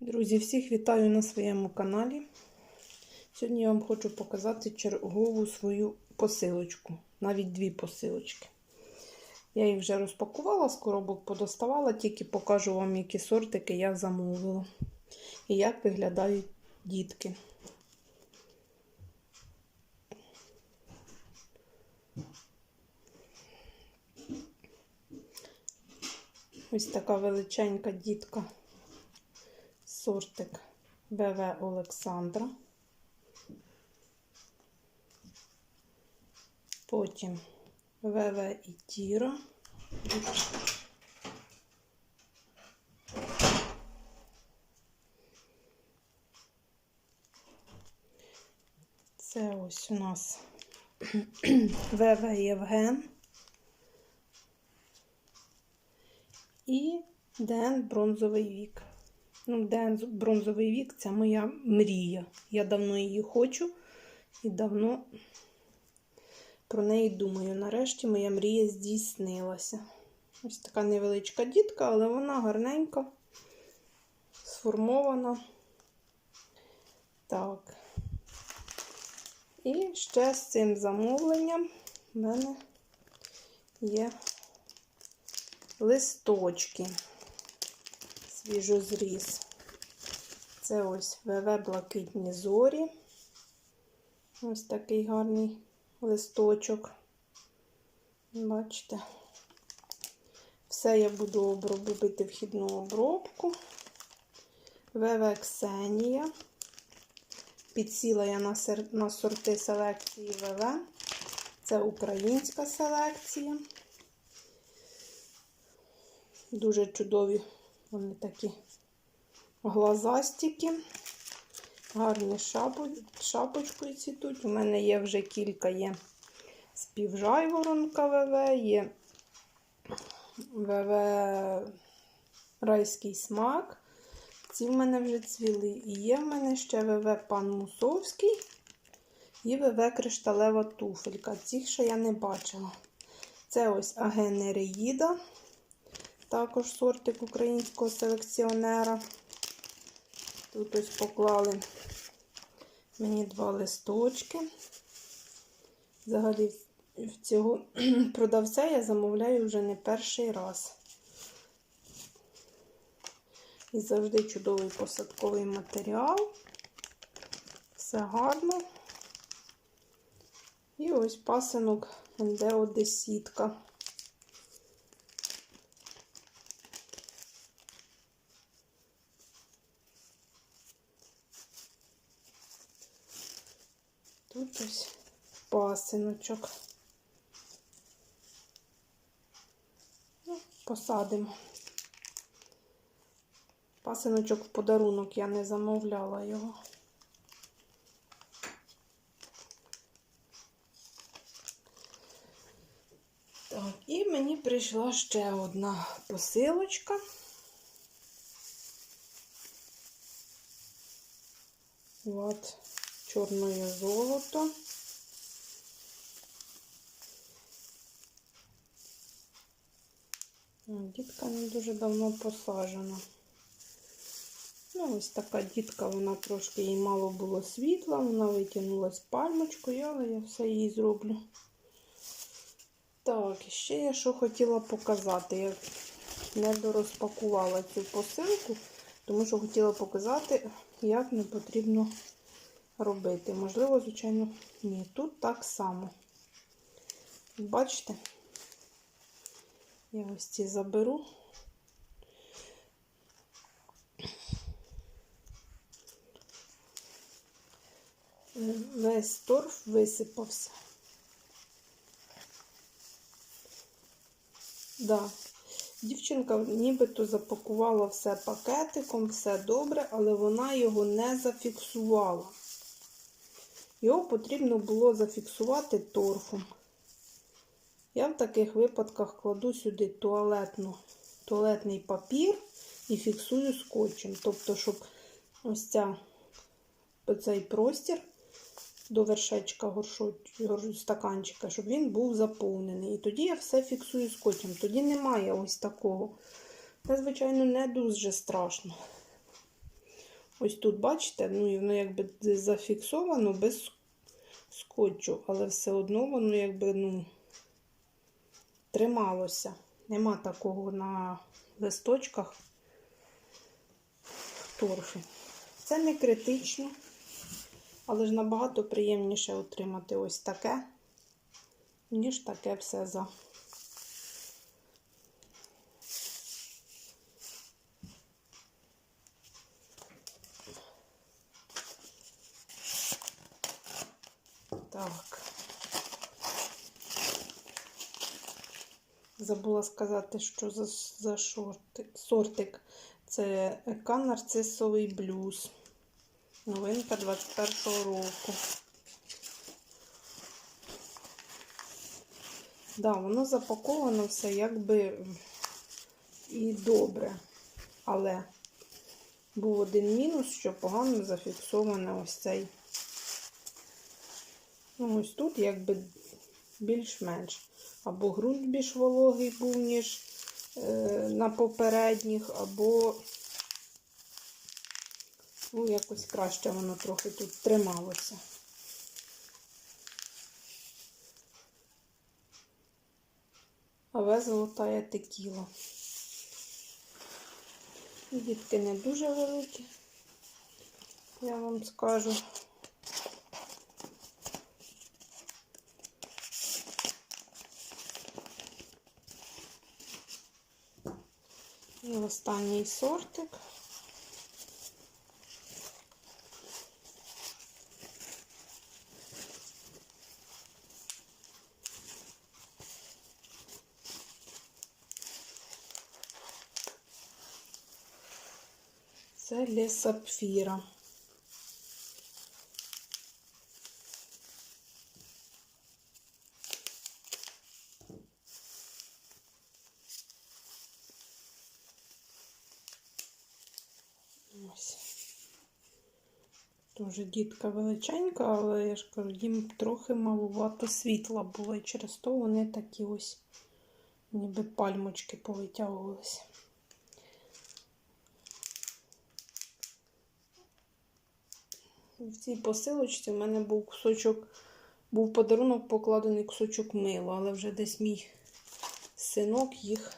Друзі, всіх вітаю на своєму каналі. Сьогодні я вам хочу показати чергову свою посилочку, навіть дві посилочки. Я їх вже розпакувала, з коробок подоставала, тільки покажу вам, які сортики я замовила і як виглядають дітки. Ось така величенька дітка сортик БВ Олександра. Потім ВВ і Тіра. Це ось у нас ВВ Євген. І ДН Бронзовий вік. Ну, ДН Бронзовий вік це моя мрія. Я давно її хочу і давно про неї думаю. Нарешті моя мрія здійснилася. Ось така невеличка дітка, але вона гарненька, сформована. Так. І ще з цим замовленням в мене є листочки свіжозріз. Це ось ВВ Блакитні зорі. Ось такий гарний листочок. Бачите, все я буду робити вхідну обробку. ВВ Ксенія. Підсіла я на, сер... на сорти селекції ВВ. Це українська селекція. Дуже чудові вони такі глазастики. Гарні шапо... шапочкою цвітуть. У мене є вже кілька є співжайворонка ВВ, є ВВ райський смак. Ці в мене вже цвіли. І є в мене ще ВВ пан Мусовський і ВВ кришталева туфелька. Цих ще я не бачила. Це ось агенереїда. Також сортик українського селекціонера. Тут ось поклали мені два листочки. Взагалі, в цього продавця я замовляю вже не перший раз. І завжди чудовий посадковий матеріал. Все гарно. І ось пасинок ендео десітка. Тут ось пасиночок. Ну, посадимо. Пасиночок в подарунок я не замовляла його. Так, і мені прийшла ще одна посилочка. От, чорне золото. Дітка не дуже давно посаджена. Ну, ось така дітка, вона трошки їй мало було світла, вона витягнулася пальмочкою, але я все їй зроблю. Так, ще я що хотіла показати. Я не дорозпакувала цю посилку, тому що хотіла показати, як не потрібно робити. Можливо, звичайно, ні. Тут так само. Бачите? Я ось ці заберу. Весь торф висипався. Да. Дівчинка нібито запакувала все пакетиком, все добре, але вона його не зафіксувала. Його потрібно було зафіксувати торфом. Я в таких випадках кладу сюди туалетну, туалетний папір і фіксую скотчем. Тобто, щоб ось ця, цей простір до вершечка горшу, стаканчика, щоб він був заповнений. І тоді я все фіксую скотчем. Тоді немає ось такого. Це, звичайно, не дуже страшно. Ось тут, бачите, ну воно якби зафіксовано без скотчу, але все одно воно якби, ну, трималося. Нема такого на листочках торфі. Це не критично, але ж набагато приємніше отримати ось таке, ніж таке все за. Так. Забула сказати, що за, за шорти, сортик. Це ЕК нарцисовий блюз. Новинка 21-го року. Да, воно запаковано все якби і добре. Але був один мінус, що погано зафіксоване ось цей. Ну, ось тут якби більш-менш. Або ґрунт більш вологий був, ніж е, на попередніх, або ну, якось краще воно трохи тут трималося. Але золотая текіла. Дітки не дуже великі, я вам скажу. І останній сортик. Це для Ось. Тоже дітка величенька, але я ж кажу, їм трохи малувато світла було, і через то вони такі ось, ніби пальмочки повитягувалися. В цій посилочці в мене був кусочок, був подарунок покладений кусочок мила, але вже десь мій синок їх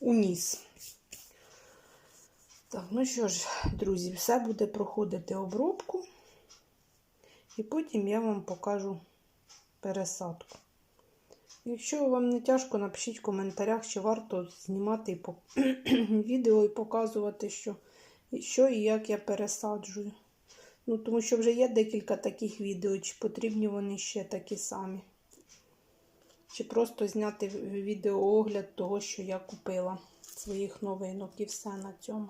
уніс. Так, ну що ж, друзі, все буде проходити обробку, і потім я вам покажу пересадку. Якщо вам не тяжко, напишіть в коментарях, чи варто знімати відео і показувати, що, що і як я пересаджую. Ну, тому що вже є декілька таких відео, чи потрібні вони ще такі самі. Чи просто зняти відеоогляд того, що я купила своїх новинок і все на цьому.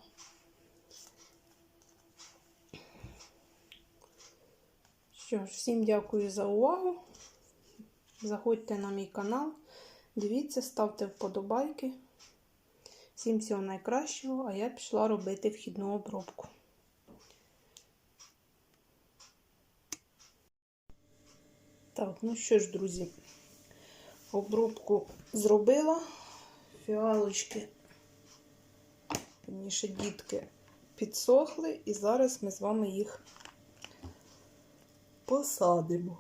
Що ж, всім дякую за увагу. Заходьте на мій канал, дивіться, ставте вподобайки. Всім всього найкращого, а я пішла робити вхідну обробку. Так, ну що ж, друзі, обробку зробила, фіалочки, верніше дітки підсохли, і зараз ми з вами їх посадимо.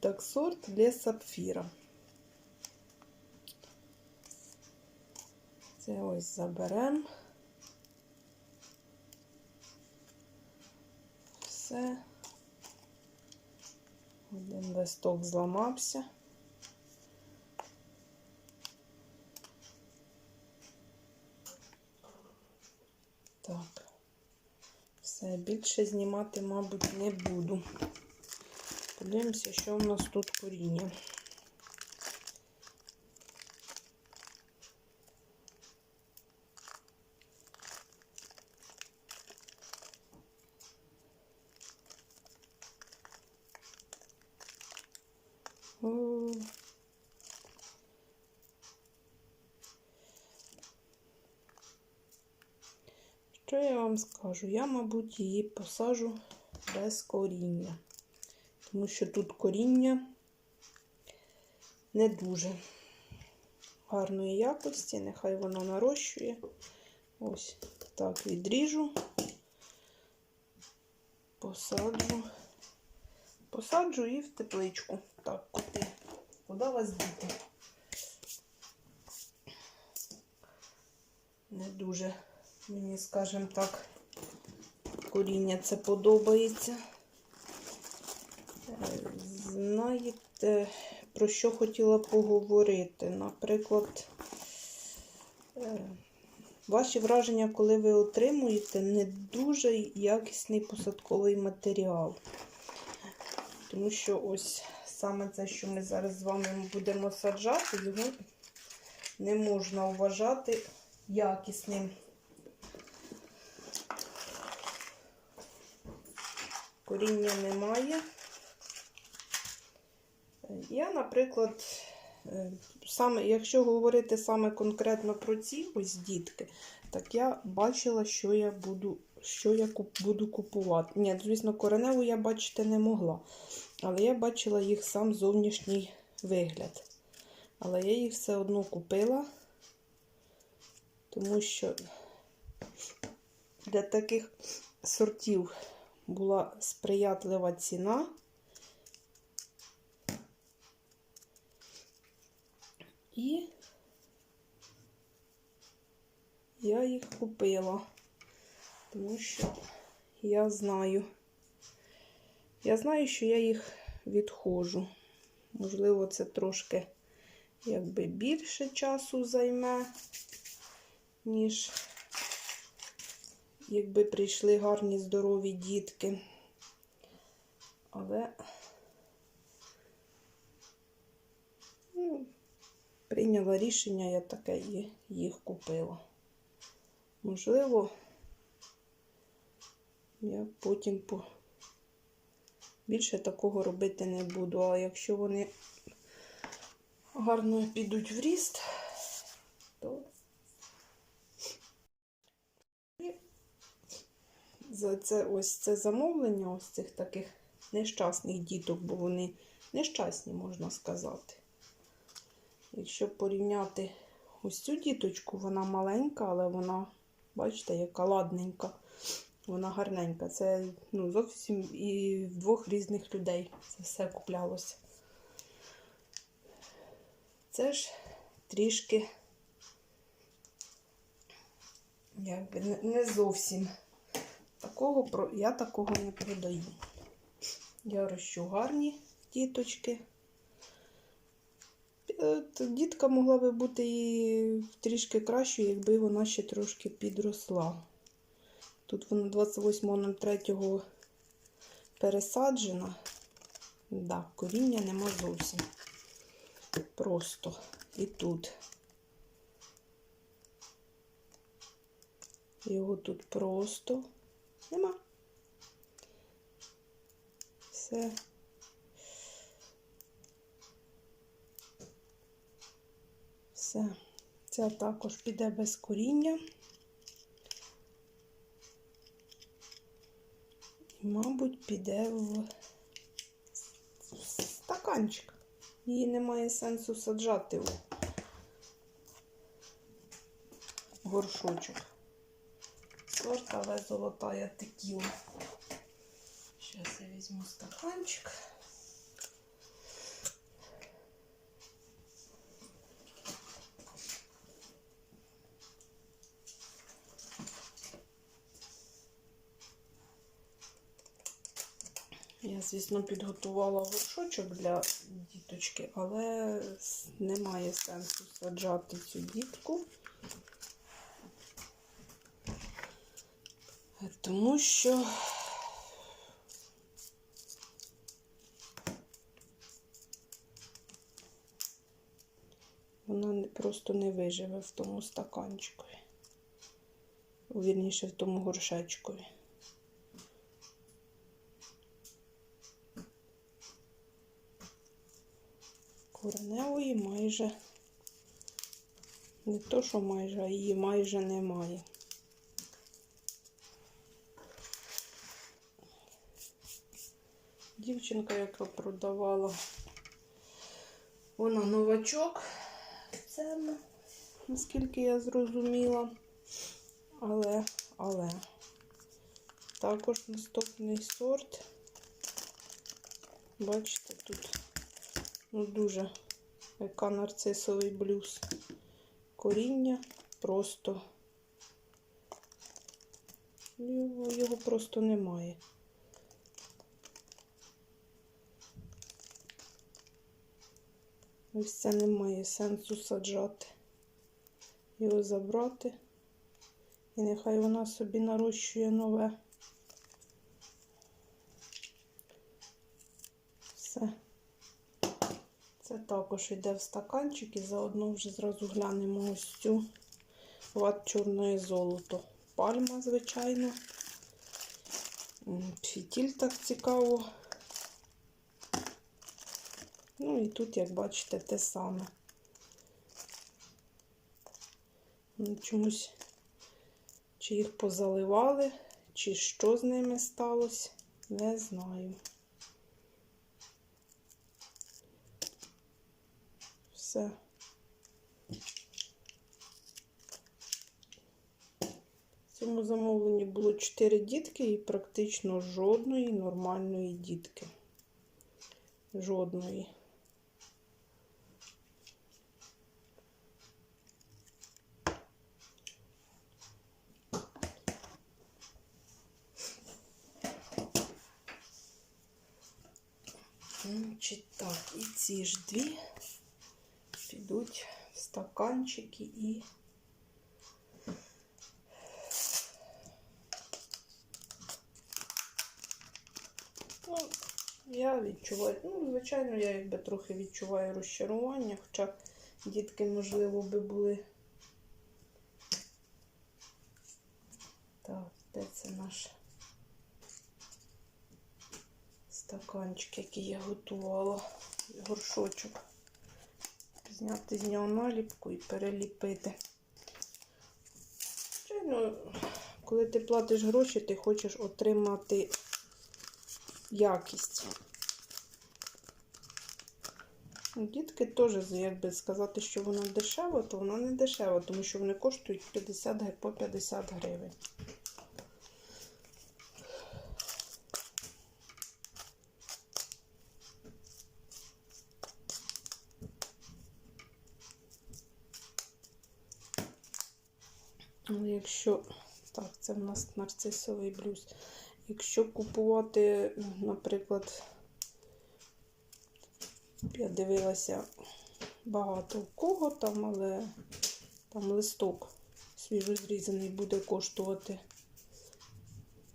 Так, сорт для сапфіра. Це ось заберемо. Все. Один листок зламався. Так. Все, більше знімати, мабуть, не буду. Подивимося, що в нас тут коріння. О. Що я скажу? Я, мабуть, її посажу без коріння, тому що тут коріння не дуже гарної якості, нехай воно нарощує. Ось так відріжу, посаджу, посаджу і в тепличку. Так, коти. Куди вас діти? Не дуже, мені, скажімо так, коріння це подобається. Е, Знаєте, про що хотіла поговорити? Наприклад, е, ваші враження, коли ви отримуєте не дуже якісний посадковий матеріал. Тому що ось саме це, що ми зараз з вами будемо саджати, його не можна вважати якісним. Коріння немає. Я, наприклад, е, саме, якщо говорити саме конкретно про ці ось дітки, так я бачила, що я буду, що я буду купувати. Ні, звісно, кореневу я бачити не могла. Але я бачила їх сам зовнішній вигляд. Але я їх все одно купила, тому що для таких сортів була сприятлива ціна. І я їх купила, тому що я знаю, я знаю, що я їх відходжу. Можливо, це трошки якби більше часу займе, ніж якби прийшли гарні здорові дітки. Але ну, прийняла рішення, я таке їх купила. Можливо, я потім по... більше такого робити не буду. А якщо вони гарно підуть в ріст, то І за це ось це замовлення ось цих таких нещасних діток, бо вони нещасні, можна сказати. Якщо порівняти ось цю діточку, вона маленька, але вона, бачите, яка ладненька. Вона гарненька. Це ну, зовсім і в двох різних людей це все куплялося. Це ж трішки якби не- не зовсім. Такого я такого не продаю. Я рощу гарні діточки. Е, Дітка могла би бути і трішки кращою, якби вона ще трошки підросла. Тут вона 28.03 пересаджена. Да, коріння нема зовсім. Просто і тут. Його тут просто нема. Все. Все. Ця також піде без коріння. І, мабуть, піде в стаканчик. Її немає сенсу саджати в горшочок. Сорт, але золотая текіла. Зараз я візьму стаканчик. Я, звісно, підготувала горшочок для діточки, але немає сенсу саджати цю дітку. Тому що вона просто не виживе в тому стаканчику. Вірніше, в тому горшечкові. Кореневої майже не то, що майже, а її майже немає. Дівчинка, яка продавала, вона новачок. Це, наскільки я зрозуміла. Але, але. Також наступний сорт. Бачите, тут ну, дуже яка нарцисовий блюз. Коріння просто його, його просто немає. Ось це немає сенсу саджати. Його забрати. І нехай вона собі нарощує нове. Все. Це також йде в стаканчик і заодно вже зразу глянемо ось цю ват чорне золото. Пальма, звичайно. Фітіль так цікаво. Ну і тут, як бачите, те саме. Ну, Чомусь чи їх позаливали, чи що з ними сталося, не знаю. Все. В цьому замовленні було 4 дітки і практично жодної нормальної дітки. Жодної. Значить, так, і ці ж дві підуть в стаканчики і ну, я відчуваю, ну, звичайно, я якби трохи відчуваю розчарування, хоча дітки, можливо, би були. Так, де це наш стаканчик, який я готувала, горшочок. Зняти з нього наліпку і переліпити. Звичайно, коли ти платиш гроші, ти хочеш отримати якість. Дітки теж, якби сказати, що вона дешева, то вона не дешева, тому що вони коштують 50 по 50 гривень. Але якщо так, це в нас нарцисовий блюз. Якщо купувати, наприклад, я дивилася багато у кого там, але там листок свіжо зрізаний буде коштувати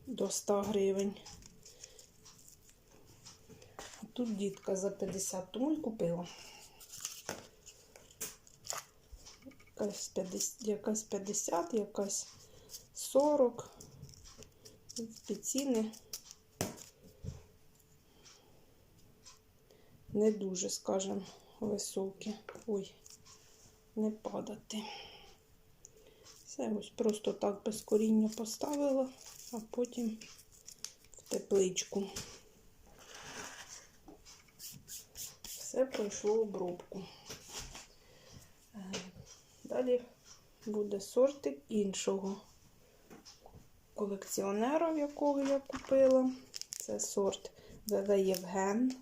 до 100 гривень. А тут дітка за 50, тому і купила. Якась 50, якась 50, якась 40. Ці ціни не дуже, скажімо, високі. Ой, не падати. Все ось просто так без коріння поставила, а потім в тепличку. Все пройшло обробку. Далі буде сортик іншого колекціонера, якого я купила. Це сорт ВВ Євген.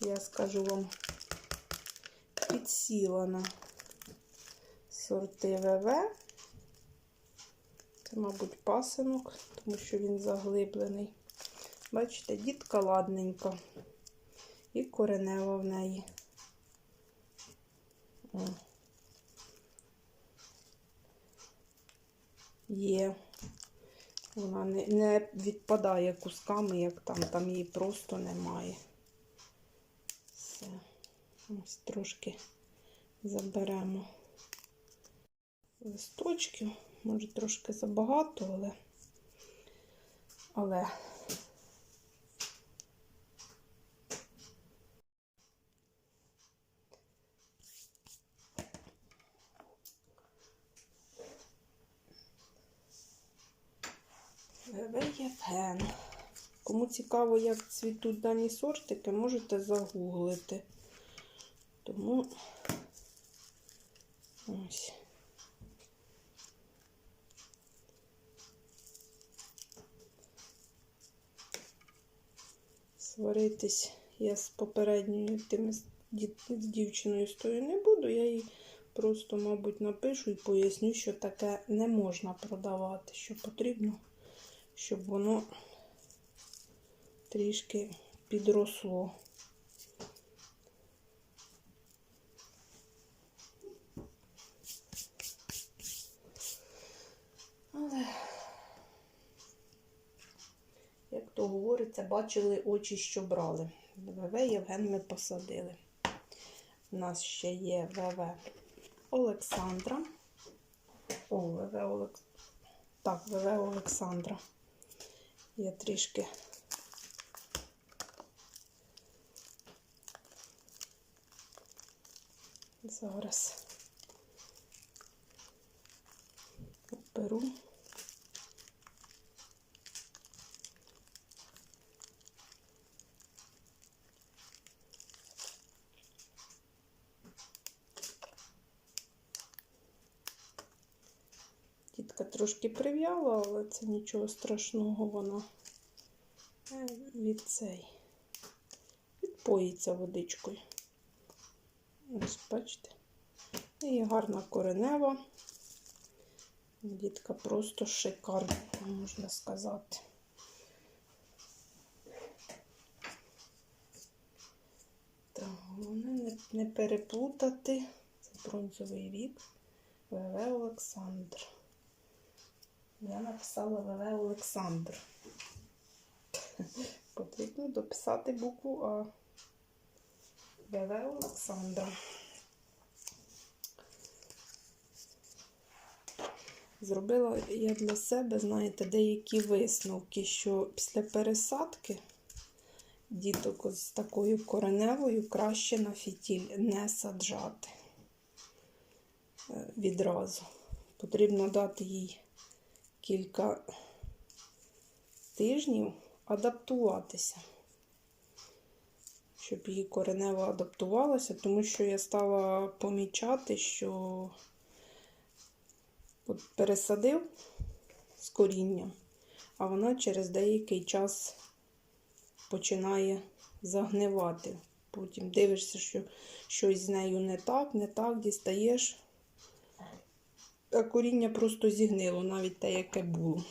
Я скажу вам, підсіла на сорти ВВ. Це, мабуть, пасинок, тому що він заглиблений. Бачите, дітка ладненька. І коренева в неї. О. Є. Вона не, не відпадає кусками, як там, там її просто немає. Все. Ось трошки заберемо листочків. Може трошки забагато, але. Але. Ден. Кому цікаво, як цвітуть дані сортики, можете загуглити. Тому ось. Сваритись я з попередньою тими з дівчиною стою, не буду, я їй просто, мабуть, напишу і поясню, що таке не можна продавати, що потрібно щоб воно трішки підросло. Але, як то говориться, бачили очі, що брали. ВВ Євген ми посадили. У нас ще є ВВ Олександра. О, ВВ Олекс... Так, ВВ Олександра. Я трішки зараз беру. Тітка трошки прив'яла, але це нічого страшного, вона е, від цей відпоїться водичкою. Ось бачите. І гарна коренева. Дітка просто шикарна, можна сказати. Так, головне не, не переплутати. Це бронзовий вік. ВВ Олександр. Я написала ВВ Олександр. Потрібно дописати букву А. ВВ Олександра. Зробила я для себе, знаєте, деякі висновки, що після пересадки діток з такою кореневою краще на фітіль не саджати е, відразу. Потрібно дати їй кілька тижнів адаптуватися, щоб її коренева адаптувалася, тому що я стала помічати, що от пересадив з корінням, а вона через деякий час починає загнивати. Потім дивишся, що щось з нею не так, не так, дістаєш, а коріння просто зігнило, навіть те, яке було.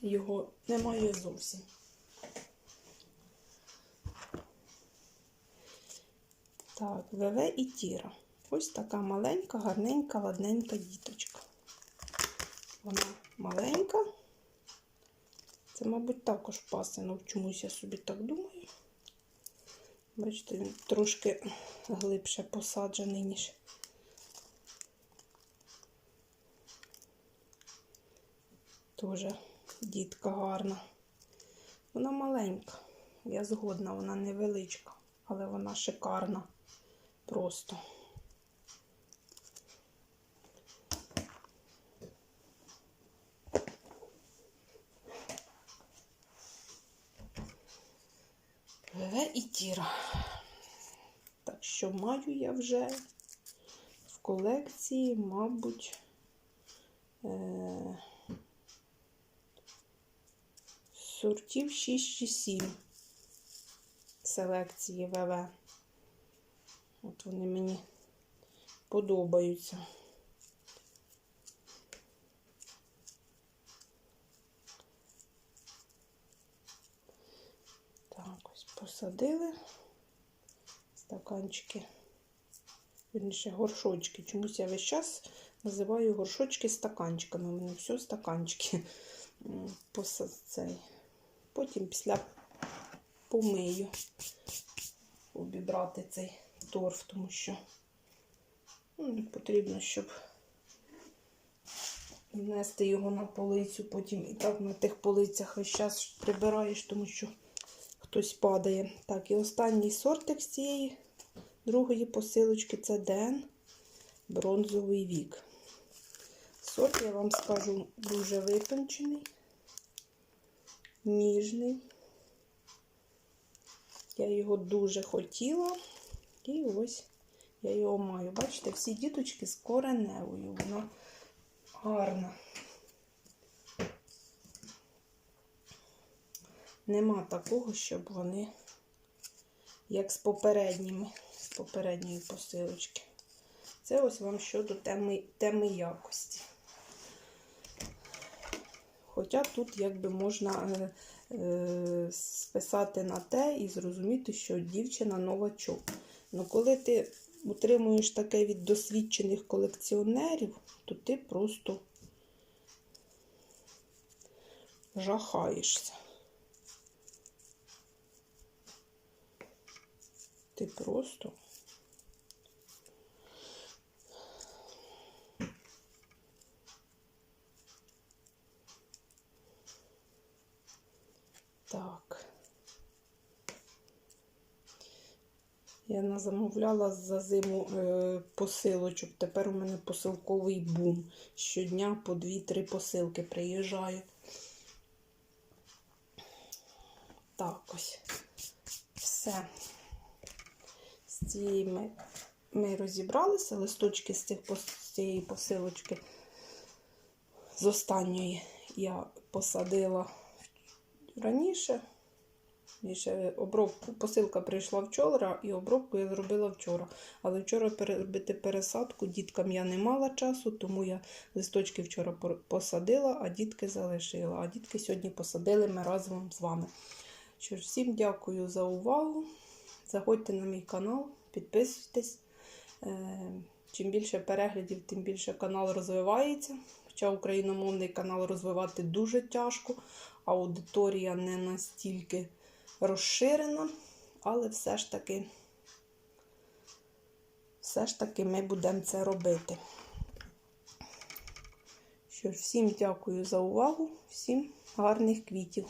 Його немає зовсім. Так, ВВ і Тіра. Ось така маленька, гарненька, ладненька діточка. Вона маленька. Це, мабуть, також пасинок, чомусь я собі так думаю. Бачите, він трошки глибше посаджений, ніж. Тоже дітка гарна. Вона маленька. Я згодна, вона невеличка, але вона шикарна. Просто. ВВ і Тіра. Так що маю я вже в колекції, мабуть, е- сортів 6 чи 7 селекції ВВ. От вони мені подобаються. Так, ось посадили стаканчики, вірніше горшочки. Чомусь я весь час називаю горшочки стаканчиками. У мене все стаканчики. М, Поса- цей. Потім після помию обібрати цей торф, тому що ну, потрібно, щоб внести його на полицю, потім і так на тих полицях весь час прибираєш, тому що хтось падає. Так, і останній сортик з цієї другої посилочки це ДН бронзовий вік. Сорт, я вам скажу, дуже витончений, ніжний. Я його дуже хотіла. І ось я його маю. Бачите, всі діточки з кореневою. Вона гарна. нема такого, щоб вони, як з попередніми, з попередньої посилочки. Це ось вам щодо теми, теми якості. Хоча тут якби можна е, е, списати на те і зрозуміти, що дівчина новачок. Ну коли ти утримуєш таке від досвідчених колекціонерів, то ти просто жахаєшся. Ти просто. Так. Я назамовляла за зиму е, посилочок. Тепер у мене посилковий бум. Щодня по 2-3 посилки приїжджає. Так ось. Все. З цієї ми, ми розібралися. Листочки з, цих, з цієї посилочки. З останньої я посадила раніше. Ще обробку, посилка прийшла вчора, і обробку я зробила вчора. Але вчора переробити пересадку діткам я не мала часу, тому я листочки вчора посадила, а дітки залишила. А дітки сьогодні посадили ми разом з вами. Що ж, всім дякую за увагу. Заходьте на мій канал, підписуйтесь. Е, Чим більше переглядів, тим більше канал розвивається. Хоча україномовний канал розвивати дуже тяжко, аудиторія не настільки розширена, але все ж таки, все ж таки ми будемо це робити. Що всім дякую за увагу, всім гарних квітів.